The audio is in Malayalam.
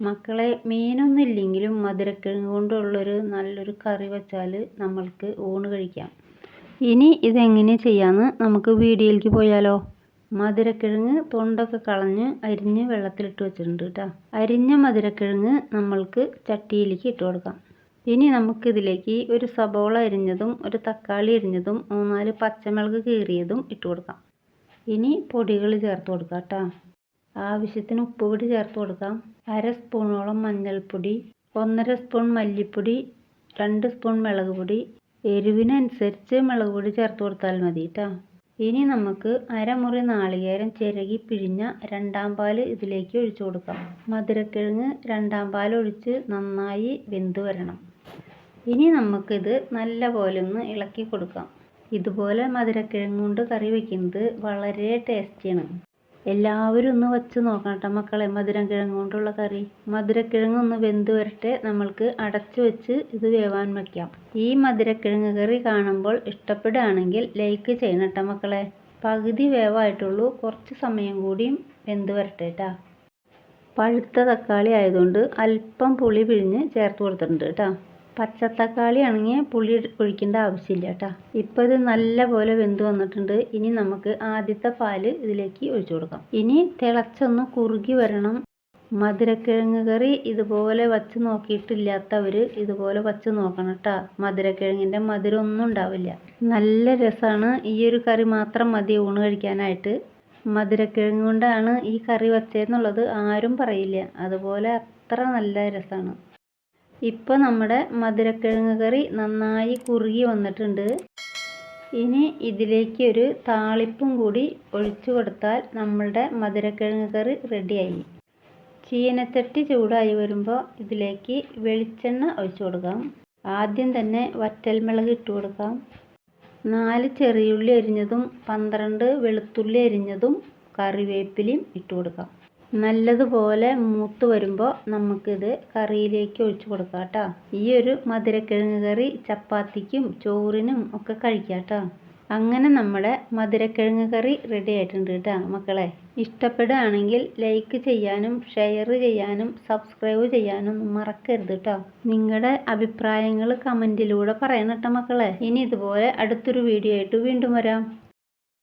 മക്കളെ മീനൊന്നും ഇല്ലെങ്കിലും മധുരക്കിഴങ്ങ് കൊണ്ടുള്ളൊരു നല്ലൊരു കറി വെച്ചാൽ നമ്മൾക്ക് ഊണ് കഴിക്കാം. ഇനി ഇതെങ്ങനെ ചെയ്യാമെന്ന് നമുക്ക് വീഡിയോയിലേക്ക് പോയാലോ? മധുരക്കിഴങ്ങ് തൊണ്ടൊക്കെ കളഞ്ഞ് അരിഞ്ഞ് വെള്ളത്തിലിട്ട് വെച്ചിട്ടുണ്ട് കേട്ടോ അരിഞ്ഞ മധുരക്കിഴങ്ങ് നമ്മൾക്ക് ചട്ടിയിലേക്ക് ഇട്ട് കൊടുക്കാം. ഇനി നമുക്കിതിലേക്ക് ഒരു സബോള അരിഞ്ഞതും ഒരു തക്കാളി അരിഞ്ഞതും മൂന്നാൽ പച്ചമുളക് കീറിയതും ഇട്ട് കൊടുക്കാം. ഇനി പൊടികൾ ചേർത്ത് കൊടുക്കാം കേട്ടോ ആവശ്യത്തിന് ഉപ്പ് കൂടി ചേർത്ത് കൊടുക്കാം. അര സ്പൂണോളം മഞ്ഞൾപ്പൊടി ഒന്നര സ്പൂൺ മല്ലിപ്പൊടി രണ്ട് സ്പൂൺ മുളക് പൊടി. എരിവിനനുസരിച്ച് മുളക് പൊടി ചേർത്ത് കൊടുത്താൽ മതി കേട്ടോ ഇനി നമുക്ക് അരമുറി നാളികേരം ചിരകി പിഴിഞ്ഞ രണ്ടാം പാൽ ഇതിലേക്ക് ഒഴിച്ചു കൊടുക്കാം. മധുരക്കിഴങ്ങ് രണ്ടാം പാൽ ഒഴിച്ച് നന്നായി വെന്ത് വരണം. ഇനി നമുക്കിത് നല്ല പോലെ ഒന്ന് ഇളക്കി കൊടുക്കാം. ഇതുപോലെ മധുരക്കിഴങ്ങ് കൊണ്ട് കറി വയ്ക്കുന്നത് വളരെ ടേസ്റ്റിയാണ്. എല്ലാവരും ഒന്ന് വെച്ച് നോക്കണം കേട്ടോ മക്കളെ. മധുരക്കിഴങ്ങ് കൊണ്ടുള്ള കറി. മധുരക്കിഴങ്ങ് ഒന്ന് വെന്ത് വരട്ടെ. നമ്മൾക്ക് അടച്ചു വെച്ച് ഇത് വേവാൻ വയ്ക്കാം ഈ മധുരക്കിഴങ്ങ് കറി കാണുമ്പോൾ ഇഷ്ടപ്പെടുകയാണെങ്കിൽ ലൈക്ക് ചെയ്യണം കേട്ടോ മക്കളെ. പകുതി വേവായിട്ടുള്ളൂ. കുറച്ച് സമയം കൂടിയും വെന്ത് വരട്ടെ കേട്ടോ പഴുത്ത തക്കാളി ആയതുകൊണ്ട് അല്പം പുളി പിഴിഞ്ഞ് ചേർത്ത് കൊടുത്തിട്ടുണ്ട് കേട്ടോ പച്ചത്തക്കാളി ആണെങ്കിൽ പുളി ഒഴിക്കേണ്ട ആവശ്യമില്ല കേട്ടോ. ഇപ്പോൾ ഇത് നല്ല പോലെ വെന്ത് വന്നിട്ടുണ്ട്. ഇനി നമുക്ക് ആദ്യത്തെ പാൽ ഇതിലേക്ക് ഒഴിച്ചു കൊടുക്കാം. ഇനി തിളച്ചൊന്ന് കുറുകി വരണം. മധുരക്കിഴങ്ങ് കറി ഇതുപോലെ വച്ച് നോക്കിയിട്ടില്ലാത്തവർ ഇതുപോലെ വച്ച് നോക്കണം കേട്ടോ. മധുരക്കിഴങ്ങിന്റെ മധുരം ഒന്നും ഉണ്ടാവില്ല. നല്ല രസമാണ് ഈ ഒരു കറി മാത്രം മതി ഊണ് കഴിക്കാനായിട്ട്. മധുരക്കിഴങ്ങ് കൊണ്ടാണ് ഈ കറി വച്ചതെന്നുള്ളത് ആരും പറയില്ല. അതുപോലെ അത്ര നല്ല രസമാണ് ഇപ്പോൾ നമ്മുടെ മധുരക്കിഴങ്ങ് കറി നന്നായി കുറുകി വന്നിട്ടുണ്ട്. ഇനി ഇതിലേക്ക് ഒരു താളിപ്പും കൂടി ഒഴിച്ചു കൊടുത്താൽ നമ്മളുടെ മധുരക്കിഴങ്ങ് കറി റെഡിയായി. ചീനത്തട്ടി ചൂടായി വരുമ്പോൾ ഇതിലേക്ക് വെളിച്ചെണ്ണ ഒഴിച്ചു കൊടുക്കാം. ആദ്യം തന്നെ വറ്റൽമുളക് ഇട്ട് കൊടുക്കാം. നാല് ചെറിയുള്ളി അരിഞ്ഞതും പന്ത്രണ്ട് വെളുത്തുള്ളി അരിഞ്ഞതും കറിവേപ്പിലയും ഇട്ട് കൊടുക്കാം. നല്ലതുപോലെ മൂത്ത് വരുമ്പോൾ നമുക്കിത് കറിയിലേക്ക് ഒഴിച്ച് കൊടുക്കാം കേട്ടോ. ഈ ഒരു മധുരക്കിഴങ്ങ് കറി ചപ്പാത്തിക്കും ചോറിനും ഒക്കെ കഴിക്കാം കേട്ടോ. അങ്ങനെ നമ്മുടെ മധുരക്കിഴങ്ങ് കറി റെഡി ആയിട്ടുണ്ട് കേട്ടോ മക്കളെ. ഇഷ്ടപ്പെടുകയാണെങ്കിൽ ലൈക്ക് ചെയ്യാനും ഷെയർ ചെയ്യാനും സബ്സ്ക്രൈബ് ചെയ്യാനും മറക്കരുത് കേട്ടോ. നിങ്ങളുടെ അഭിപ്രായങ്ങൾ കമന്റിലൂടെ പറയണം കേട്ടോ മക്കളെ. ഇനി ഇതുപോലെ അടുത്തൊരു വീഡിയോ ആയിട്ട് വീണ്ടും വരാം.